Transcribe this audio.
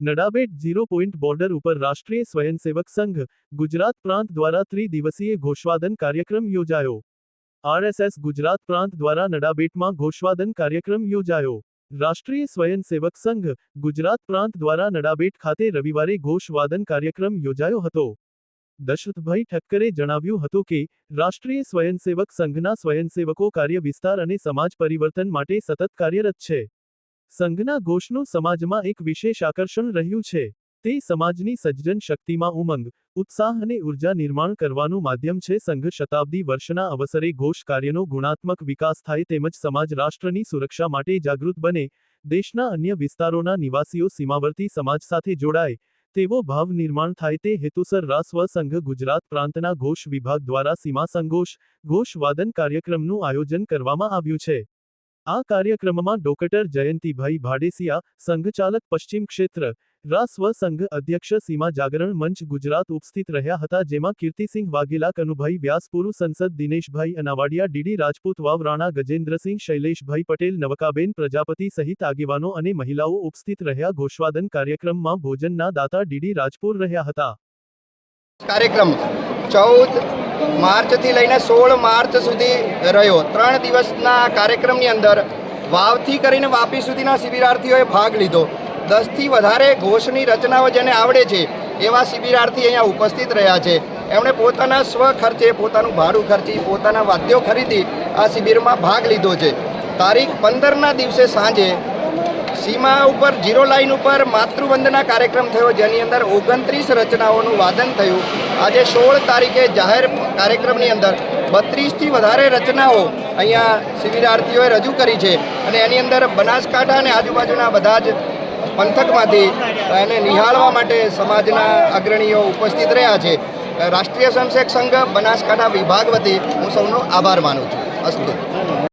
Nadabet zero point border ઉપર રાષ્ટ્રીય સ્વયંસેવક સંઘ, ગુજરાત પ્રાંત દ્વારા ત્રિદિવસીય ઘોષવાદન કાર્યક્રમ યોજાયો. આરએસએસ ગુજરાત પ્રાંત દ્વારા નડાબેટમાં ઘોષવાદન કાર્યક્રમ યોજાયો. રાષ્ટ્રીય સ્વયંસેવક સંઘ, ગુજરાત પ્રાંત દ્વારા નડાબેટ ખાતે રવિવારે ઘોષવાદન કાર્યક્રમ યોજાયો હતો. દશરથભાઈ ઠક્કરે જણાવ્યું હતું કે, રાષ્ટ્રીય સ્વયંસેવક સંઘના સ્વયંસેવકો કાર્ય વિસ્તાર અને સમાજ પરિવર્તન માટે સતત કાર્યરત છે. સંઘના ઘોષનું સમાજમાં એક વિશેષ આકર્ષણ રહ્યું છે. તે સમાજની સજ્જન શક્તિમાં ઉમંગ, ઉત્સાહ અને ઊર્જા નિર્માણ કરવાનું માધ્યમ છે. સંઘ શતાબ્દી વર્ષના અવસરે ઘોષ કાર્યનો ગુણાત્મક વિકાસ થાય તેમજ સમાજ રાષ્ટ્રની સુરક્ષા માટે જાગૃત બને. દેશના અન્ય વિસ્તારોના નિવાસીઓ સીમાવર્તી સમાજ સાથે જોડાય, તેવો ભાવ નિર્માણ થાય તે હેતુસર રાસ્વ સંઘ ગુજરાત પ્રાંતના ઘોષ વિભાગ દ્વારા સીમા સંઘોષ, ઘોષ વાદન કાર્યક્રમનું આયોજન કરવામાં આવ્યું છે. આ કાર્યક્રમમાં ડોક્ટર જયંતિભાઈ ભાડેસિયા, સંઘચાલક પશ્ચિમ ક્ષેત્ર રાસ્વ સંઘ અધ્યક્ષ સીમા જાગરણ મંચ ગુજરાત ઉપસ્થિત રહ્યા હતા, જેમાં કીર્તિસિંહ વાઘેલા, કનુભાઈ વ્યાસપુરુ, સંસદ દિનેશભાઈ અનાવાડિયા, ડીડી રાજપૂત વાવ રાણા ગજેન્દ્રસિંહ શૈલેષભાઈ પટેલ, નવકાબેન પ્રજાપતિ સહિત આગેવાનો અને મહિલાઓ ઉપસ્થિત રહ્યા. ઘોષવાદન કાર્યક્રમમાં ભોજનના દાતા ડીડી રાજપુર રહ્યા હતા. કાર્યક્રમ ચૌદ માર્ચથી લઈને સોળ માર્ચ સુધી રહ્યો. ત્રણ દિવસના કાર્યક્રમની અંદર વાવથી કરીને વાપી સુધીના શિબિરાર્થીઓએ ભાગ લીધો. દસથી વધારે ઘોષની રચનાઓ જેને આવડે છે, એવા શિબિરાર્થી અહીંયા ઉપસ્થિત રહ્યા છે. એમણે પોતાના સ્વ ખર્ચે, પોતાનું ભાડું ખર્ચી, પોતાના વાદ્યો ખરીદી આ શિબિરમાં ભાગ લીધો છે. તારીખ પંદરના દિવસે સાંજે સીમા ઉપર, જીરો લાઇન ઉપર માતૃવંદના કાર્યક્રમ થયો, જેની અંદર ઓગણત્રીસ રચનાઓનું વાદન થયું. આજે સોળ તારીખે જાહેર કાર્યક્રમની અંદર બત્રીસથી વધારે રચનાઓ અહીંયા શિબિરાર્થીઓએ રજૂ કરી છે અને એની અંદર બનાસકાંઠા અને આજુબાજુના બધા જ પંથકમાંથી એને નિહાળવા માટે સમાજના અગ્રણીઓ ઉપસ્થિત રહ્યા છે. રાષ્ટ્રીય સ્વયંસેવક સંઘ બનાસકાંઠા વિભાગ વતી હું સૌનો આભાર માનું છું. અસ્તુ.